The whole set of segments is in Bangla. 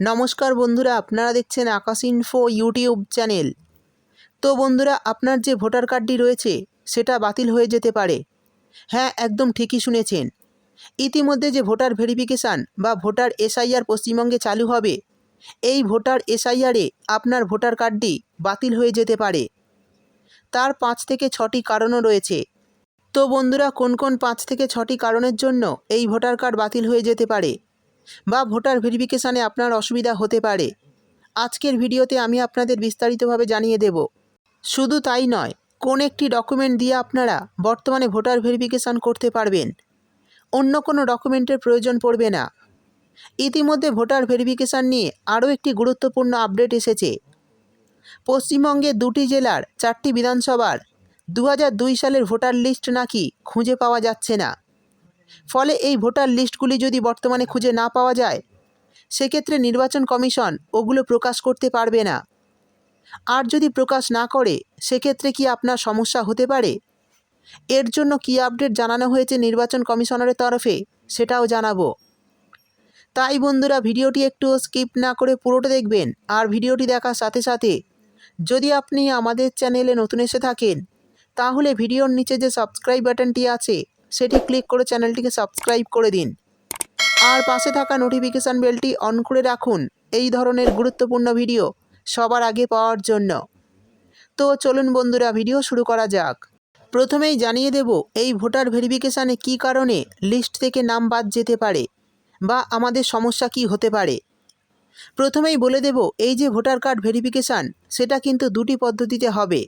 নমস্কার বন্ধুরা, আপনারা দেখছেন আকাশ ইনফো ইউটিউব চ্যানেল তো বন্ধুরা, আপনার যে ভোটার কার্ডটি রয়েছে, সেটা বাতিল হয়ে যেতে পারে। হ্যাঁ একদম ঠিকই শুনেছেন। ইতিমধ্যে যে ভোটার ভেরিফিকেশান বা ভোটার এসআইআর পশ্চিমবঙ্গে চালু হবে, এই ভোটার এসআইআরে আপনার ভোটার কার্ডটি বাতিল হয়ে যেতে পারে। তার পাঁচ থেকে ছটি কারণও রয়েছে। তো বন্ধুরা, কোন কোন পাঁচ থেকে ছটি কারণের জন্য এই ভোটার কার্ড বাতিল হয়ে যেতে পারে? বা ভোটার ভেরিফিকেশানে আপনার অসুবিধা হতে পারে। আজকের ভিডিওতে আমি আপনাদের বিস্তারিতভাবে জানিয়ে দেব। শুধু তাই নয়, কোন একটি ডকুমেন্ট দিয়ে আপনারা বর্তমানে ভোটার ভেরিফিকেশান করতে পারবেন? অন্য কোনো ডকুমেন্টের প্রয়োজন পড়বে না। ইতিমধ্যে ভোটার ভেরিফিকেশান নিয়ে আরও একটি গুরুত্বপূর্ণ আপডেট এসেছে। পশ্চিমবঙ্গে দুটি জেলার চারটি বিধানসভার দু সালের ভোটার লিস্ট নাকি খুঁজে পাওয়া যাচ্ছে না। ফলে এই ভোটার লিস্টগুলি যদি বর্তমানে খুঁজে না পাওয়া যায়, সেক্ষেত্রে নির্বাচন কমিশন ওগুলো প্রকাশ করতে পারবে না। আর যদি প্রকাশ না করে, সেক্ষেত্রে কি আপনার সমস্যা হতে পারে? এর জন্য কী আপডেট জানানো হয়েছে নির্বাচন কমিশনারের তরফে, সেটাও জানাব। তাই বন্ধুরা, ভিডিওটি একটু স্কিপ না করে পুরোটা দেখবেন, আর ভিডিওটি দেখার সাথে সাথে যদি আপনি আমাদের চ্যানেলে নতুন এসে থাকেন, তাহলে ভিডিওর নিচে যে সাবস্ক্রাইব বাটনটি আছে সেটি ক্লিক করে চ্যানেলটিকে সাবস্ক্রাইব করে দিন। আর পাশে থাকা নোটিফিকেশান বেলটি অন করে রাখুন। এই ধরনের গুরুত্বপূর্ণ ভিডিও সবার আগে পাওয়ার জন্য। তো চলুন বন্ধুরা ভিডিও শুরু করা যাক। প্রথমেই জানিয়ে দেব, এই ভোটার ভেরিফিকেশানে কী কারণে লিস্ট থেকে নাম বাদ যেতে পারে বা আমাদের সমস্যা কি হতে পারে? প্রথমেই বলে দেব, এই যে ভোটার কার্ড ভেরিফিকেশান সেটা কিন্তু দুটি পদ্ধতিতে হবে।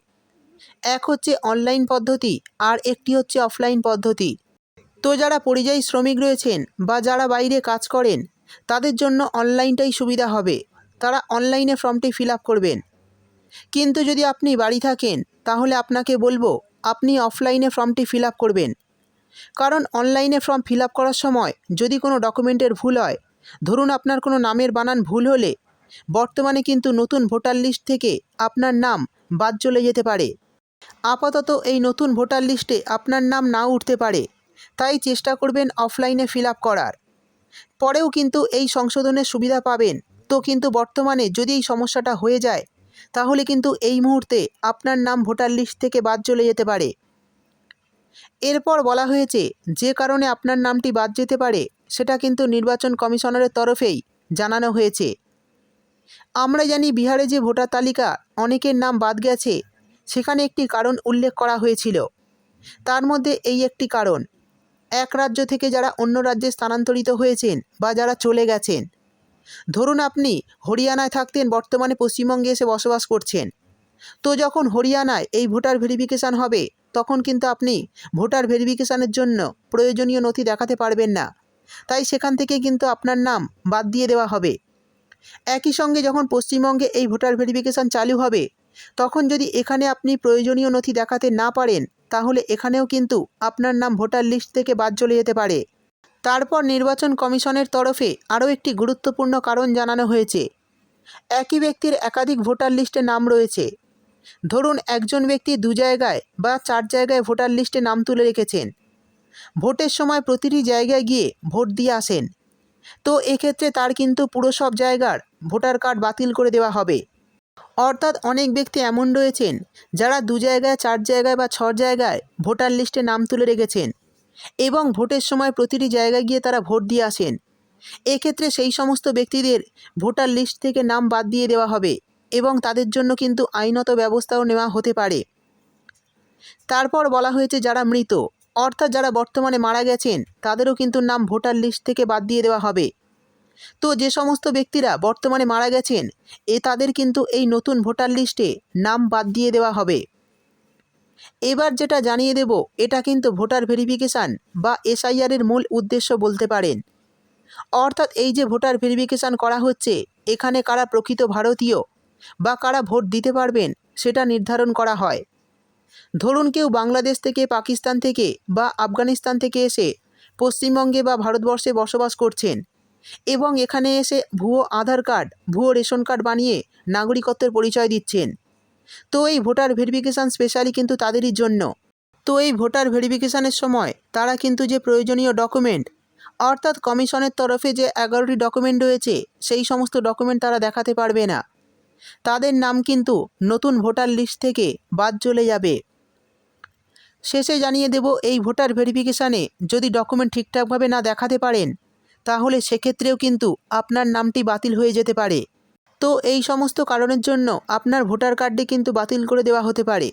এক হচ্ছে অনলাইন পদ্ধতি আর একটি হচ্ছে অফলাইন পদ্ধতি। তো যারা পরিযায়ী শ্রমিক রয়েছেন বা যারা বাইরে কাজ করেন, তাদের জন্য অনলাইনটাই সুবিধা হবে। তারা অনলাইনে ফর্মটি ফিল করবেন। কিন্তু যদি আপনি বাড়ি থাকেন, তাহলে আপনাকে বলব, আপনি অফলাইনে ফর্মটি ফিল করবেন। কারণ অনলাইনে ফর্ম ফিল করার সময় যদি কোনো ডকুমেন্টের ভুল হয়, ধরুন আপনার কোনো নামের বানান ভুল হলে, বর্তমানে কিন্তু নতুন ভোটার লিস্ট থেকে আপনার নাম বাদ চলে যেতে পারে। আপাতত এই নতুন ভোটার লিস্টে আপনার নাম নাও উঠতে পারে, তাই চেষ্টা করবেন অফলাইনে ফিল করার। পরেও কিন্তু এই সংশোধনের সুবিধা পাবেন। তো কিন্তু বর্তমানে যদি এই সমস্যাটা হয়ে যায়, তাহলে কিন্তু এই মুহূর্তে আপনার নাম ভোটার লিস্ট থেকে বাদ চলে যেতে পারে। এরপর বলা হয়েছে, যে কারণে আপনার নামটি বাদ যেতে পারে, সেটা কিন্তু নির্বাচন কমিশনারের তরফেই জানানো হয়েছে। আমরা জানি বিহারে যে ভোটার তালিকা, অনেকের নাম বাদ গেছে সেখানে একটি কারণ উল্লেখ করা হয়েছিল। তার মধ্যে এই একটি কারণ, এক রাজ্য থেকে যারা অন্য রাজ্যে স্থানান্তরিত হয়েছেন বা যারা চলে গেছেন। ধরুন আপনি হরিয়ানায় থাকতেন, বর্তমানে পশ্চিমবঙ্গে এসে বসবাস করছেন। তো যখন হরিয়ানায় এই ভোটার ভেরিফিকেশান হবে, তখন কিন্তু আপনি ভোটার ভেরিফিকেশানের জন্য প্রয়োজনীয় নথি দেখাতে পারবেন না। তাই সেখান থেকে কিন্তু আপনার নাম বাদ দিয়ে দেওয়া হবে। একই সঙ্গে যখন পশ্চিমবঙ্গে এই ভোটার ভেরিফিকেশান চালু হবে তখন যদি এখানে আপনি প্রয়োজনীয় নথি দেখাতে না পারেন, তাহলে এখানেও কিন্তু আপনার নাম ভোটার লিস্ট থেকে বাদ চলে যেতে পারে। তারপর নির্বাচন কমিশনের তরফে আরও একটি গুরুত্বপূর্ণ কারণ জানানো হয়েছে। একই ব্যক্তির একাধিক ভোটার লিস্টে নাম রয়েছে। ধরুন একজন ব্যক্তি দু জায়গায় বা চার জায়গায় ভোটার লিস্টে নাম তুলে রেখেছেন। ভোটের সময় প্রতিটি জায়গায় গিয়ে ভোট দিয়ে আসেন। তো এক্ষেত্রে তার কিন্তু পুরো সব জায়গার ভোটার কার্ড বাতিল করে দেওয়া হবে। অর্থাৎ অনেক ব্যক্তি এমন রয়েছেন যারা দু জায়গায়, চার জায়গায় বা ছ জায়গায় ভোটার লিস্টে নাম তুলে রেখেছেন এবং ভোটের সময় প্রতিটি জায়গায় গিয়ে তারা ভোট দিয়ে আসেন। এক্ষেত্রে সেই সমস্ত ব্যক্তিদের ভোটার লিস্ট থেকে নাম বাদ দিয়ে দেওয়া হবে এবং তাদের জন্য কিন্তু আইনত ব্যবস্থাও নেওয়া হতে পারে। তারপর বলা হয়েছে যারা মৃত, অর্থাৎ যারা বর্তমানে মারা গেছেন, তাদেরও কিন্তু নাম ভোটার লিস্ট থেকে বাদ দিয়ে দেওয়া হবে। তো যে সমস্ত ব্যক্তিরা বর্তমানে মারা গেছেন, এ তাদের কিন্তু এই নতুন ভোটার লিস্টে নাম বাদ দিয়ে দেওয়া হবে। এবার যেটা জানিয়ে দেব, এটা কিন্তু ভোটার ভেরিফিকেশান বা এসআইআরের মূল উদ্দেশ্য বলতে পারেন। অর্থাৎ এই যে ভোটার ভেরিফিকেশান করা হচ্ছে, এখানে কারা প্রকৃত ভারতীয় বা কারা ভোট দিতে পারবেন, সেটা নির্ধারণ করা হয়। ধরুন কেউ বাংলাদেশ থেকে, পাকিস্তান থেকে বা আফগানিস্তান থেকে এসে পশ্চিমবঙ্গে বা ভারতবর্ষে বসবাস করছেন এবং এখানে এসে ভুয়ো আধার কার্ড, ভুয়ো রেশন কার্ড বানিয়ে নাগরিকত্বের পরিচয় দিচ্ছেন। তো এই ভোটার ভেরিফিকেশান স্পেশালি কিন্তু তাদেরই জন্য। তো এই ভোটার ভেরিফিকেশানের সময় তারা কিন্তু যে প্রয়োজনীয় ডকুমেন্ট, অর্থাৎ কমিশনের তরফে যে এগারোটি ডকুমেন্ট রয়েছে, সেই সমস্ত ডকুমেন্ট তারা দেখাতে পারবে না। তাদের নাম কিন্তু নতুন ভোটার লিস্ট থেকে বাদ চলে যাবে। শেষে জানিয়ে দেব, এই ভোটার ভেরিফিকেশানে যদি ডকুমেন্ট ঠিকঠাকভাবে না দেখাতে পারেন তাহলে সেক্ষেত্রেও কিন্তু আপনার নামটি বাতিল হয়ে যেতে পারে। তো এই সমস্ত কারণের জন্য আপনার ভোটার কার্ডটি কিন্তু বাতিল করে দেওয়া হতে পারে।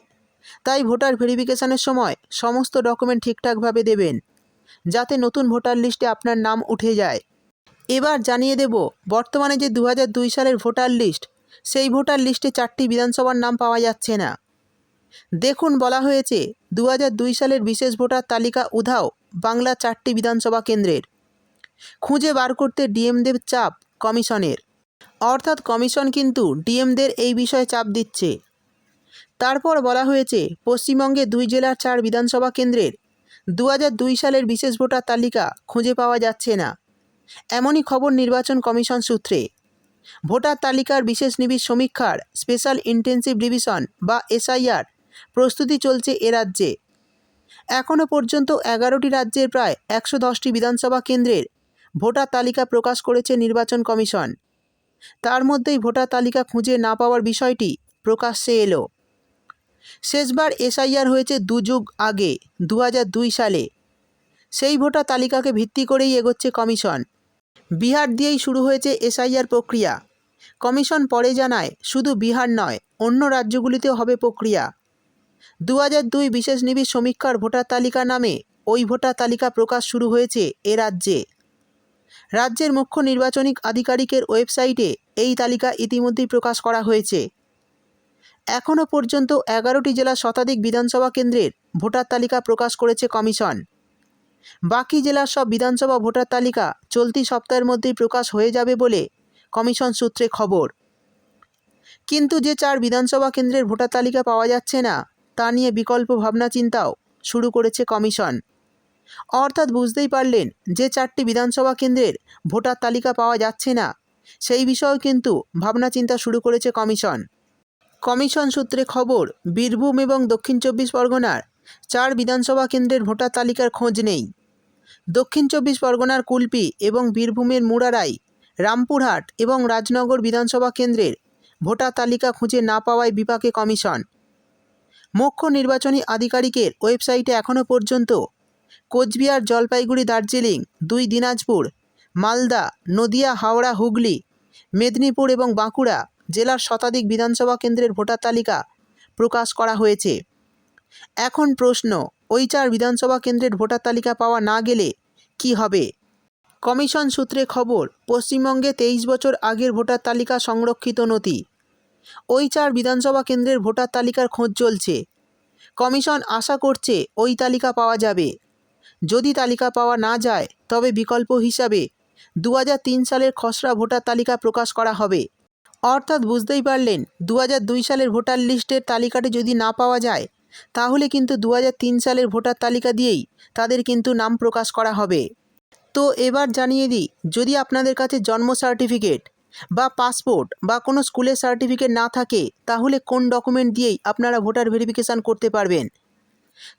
তাই ভোটার ভেরিফিকেশানের সময় সমস্ত ডকুমেন্ট ঠিকঠাকভাবে দেবেন, যাতে নতুন ভোটার লিস্টে আপনার নাম উঠে যায়। এবার জানিয়ে দেব, বর্তমানে যে দু হাজার দুই সালের ভোটার লিস্ট, সেই ভোটার লিস্টে চারটি বিধানসভার নাম পাওয়া যাচ্ছে না। দেখুন, বলা হয়েছে দু হাজার দুই সালের বিশেষ ভোটার তালিকা উধাও বাংলা চারটি বিধানসভা কেন্দ্রের। খুঁজে বার করতে ডিএমদের চাপ কমিশনের। অর্থাৎ কমিশন কিন্তু ডিএমদের এই বিষয়ে চাপ দিচ্ছে। তারপর বলা হয়েছে, পশ্চিমবঙ্গে দুই জেলার চার বিধানসভা কেন্দ্রের দু দুই সালের বিশেষ ভোটার তালিকা খুঁজে পাওয়া যাচ্ছে না। এমনই খবর নির্বাচন কমিশন সূত্রে। ভোটার তালিকার বিশেষ নিবিড় সমীক্ষার স্পেশাল ইন্টেন্সিভ ডিভিশন বা এসআইআর প্রস্তুতি চলছে এ রাজ্যে। এখনও পর্যন্ত এগারোটি রাজ্যের প্রায় একশো দশটি বিধানসভা কেন্দ্রের ভোটার তালিকা প্রকাশ করেছে নির্বাচন কমিশন। তার মধ্যেই ভোটার তালিকা খুঁজে না পাওয়ার বিষয়টি প্রকাশ্যে এলো। শেষবার এসআইআর হয়েছে দু যুগ আগে দু হাজার দুই সালে। সেই ভোটার তালিকাকে ভিত্তি করেই এগোচ্ছে কমিশন। বিহার দিয়েই শুরু হয়েছে এসআইআর প্রক্রিয়া। কমিশন পরে জানায়, শুধু বিহার নয়, অন্য রাজ্যগুলিতেও হবে প্রক্রিয়া। দু দুই বিশেষ নিবিড় সমীক্ষার ভোটার তালিকা নামে ওই ভোটার তালিকা প্রকাশ শুরু হয়েছে এ রাজ্যে। রাজ্যের মুখ্য নির্বাচনী আধিকারিকের ওয়েবসাইটে এই তালিকা ইতিমধ্যেই প্রকাশ করা হয়েছে। এখনও পর্যন্ত এগারোটি জেলার শতাধিক বিধানসভা কেন্দ্রের ভোটার তালিকা প্রকাশ করেছে কমিশন। বাকি জেলার সব বিধানসভা ভোটার তালিকা চলতি সপ্তাহের মধ্যেই প্রকাশ হয়ে যাবে বলে কমিশন সূত্রে খবর। কিন্তু যে চার বিধানসভা কেন্দ্রের ভোটার তালিকা পাওয়া যাচ্ছে না, তা নিয়ে বিকল্প ভাবনা চিন্তাও শুরু করেছে কমিশন। অর্থাৎ বুঝতেই পারলেন যে চারটি বিধানসভা কেন্দ্রের ভোটার তালিকা পাওয়া যাচ্ছে না। সেই বিষয়েও কিন্তু ভাবনা চিন্তা শুরু করেছে কমিশন। কমিশন সূত্রে খবর, বীরভূম এবং দক্ষিণ চব্বিশ পরগনার চার বিধানসভা কেন্দ্রের ভোটার তালিকার খোঁজ নেই। দক্ষিণ চব্বিশ পরগনার কুলপি এবং বীরভূমের মুরারাই, রামপুরহাট এবং রাজনগর বিধানসভা কেন্দ্রের ভোটার তালিকা খুঁজে না পাওয়ায় বিপাকে কমিশন। মুখ্য নির্বাচনী আধিকারিকের ওয়েবসাইটে এখনও পর্যন্ত কোচবিহার জলপাইগুড়ি দার্জিলিং, দুই দিনাজপুর, মালদা, নদিয়া, হাওড়া, হুগলি, মেদিনীপুর এবং বাঁকুড়া জেলার শতাধিক বিধানসভা কেন্দ্রের ভোটার তালিকা প্রকাশ করা হয়েছে। এখন প্রশ্ন, ওই চার বিধানসভা কেন্দ্রের ভোটার তালিকা পাওয়া না গেলে কি হবে? কমিশন সূত্রে খবর, পশ্চিমবঙ্গে তেইশ বছর আগের ভোটার তালিকা সংরক্ষিত নথি। ওই চার বিধানসভা কেন্দ্রের ভোটার তালিকার খোঁজ চলছে। কমিশন আশা করছে ওই তালিকা পাওয়া যাবে। যদি তালিকা পাওয়া না যায়, তবে বিকল্প হিসাবে দু হাজার তিন সালের খসড়া ভোটার তালিকা প্রকাশ করা হবে। অর্থাৎ বুঝতেই পারলেন দু হাজার দুই সালের ভোটার লিস্টের তালিকাটি যদি না পাওয়া যায়, তাহলে কিন্তু দু হাজার তিন সালের ভোটার তালিকা দিয়েই তাদের কিন্তু নাম প্রকাশ করা হবে। তো এবার জানিয়ে দিই, যদি আপনাদের কাছে জন্ম সার্টিফিকেট বা পাসপোর্ট বা কোনো স্কুলের সার্টিফিকেট না থাকে, তাহলে কোন ডকুমেন্ট দিয়েই আপনারা ভোটার ভেরিফিকেশান করতে পারবেন?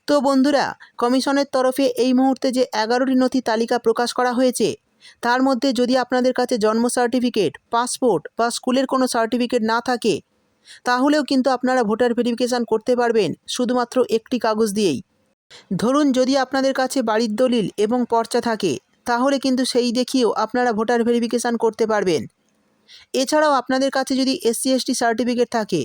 তো বন্ধুরা, কমিশনের তরফে এই মুহূর্তে যে এগারোটি নথি তালিকা প্রকাশ করা হয়েছে, তার মধ্যে যদি আপনাদের কাছে জন্ম সার্টিফিকেট, পাসপোর্ট বা স্কুলের কোনো সার্টিফিকেট না থাকে, তাহলেও কিন্তু আপনারা ভোটার ভেরিফিকেশান করতে পারবেন শুধুমাত্র একটি কাগজ দিয়েই। ধরুন যদি আপনাদের কাছে বাড়ির দলিল এবং পর্চা থাকে, তাহলে কিন্তু সেই দেখিয়েও আপনারা ভোটার ভেরিফিকেশান করতে পারবেন। এছাড়াও আপনাদের কাছে যদি এসসি, এসটি সার্টিফিকেট থাকে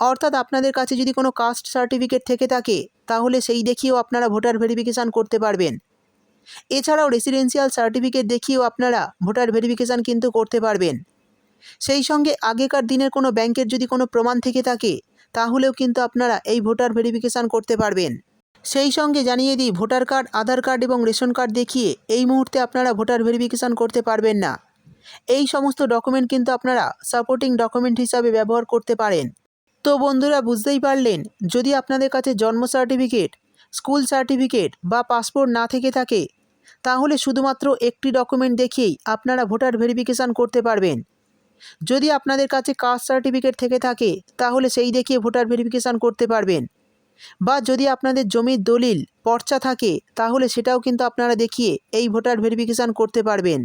অর্থাৎ আপনাদের কাছে যদি কোনো কাস্ট সার্টিফিকেট থেকে থাকে, তাহলে সেই দেখিয়েও আপনারা ভোটার ভেরিফিকেশান করতে পারবেন। এছাড়াও রেসিডেন্সিয়াল সার্টিফিকেট দেখিয়েও আপনারা ভোটার ভেরিফিকেশান কিন্তু করতে পারবেন। সেই সঙ্গে আগেকার দিনের কোনো ব্যাংকের যদি কোনো প্রমাণ থেকে থাকে, তাহলেও কিন্তু আপনারা এই ভোটার ভেরিফিকেশান করতে পারবেন। সেই সঙ্গে জানিয়ে দিই ভোটার কার্ড আধার কার্ড এবং রেশন কার্ড দেখিয়ে এই মুহূর্তে আপনারা ভোটার ভেরিফিকেশান করতে পারবেন না। এই সমস্ত ডকুমেন্ট কিন্তু আপনারা সাপোর্টিং ডকুমেন্ট হিসাবে ব্যবহার করতে পারেন। তো বন্ধুরা বুঝতেই পারলেন, যদি আপনাদের কাছে জন্ম সার্টিফিকেট, স্কুল সার্টিফিকেট বা পাসপোর্ট না থেকে থাকে, তাহলে শুধুমাত্র একটি ডকুমেন্ট দেখেই আপনারা ভোটার ভেরিফিকেশান করতে পারবেন। যদি আপনাদের কাছে কাস্ট সার্টিফিকেট থেকে থাকে, তাহলে সেই দেখিয়ে ভোটার ভেরিফিকেশান করতে পারবেন। বা যদি আপনাদের জমির দলিল, পর্চা থাকে, তাহলে সেটাও কিন্তু আপনারা দেখিয়ে এই ভোটার ভেরিফিকেশান করতে পারবেন।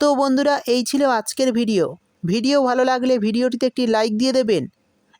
তো বন্ধুরা, এই ছিল আজকের ভিডিও। ভিডিও ভালো লাগলে ভিডিওটিতে একটি লাইক দিয়ে দেবেন।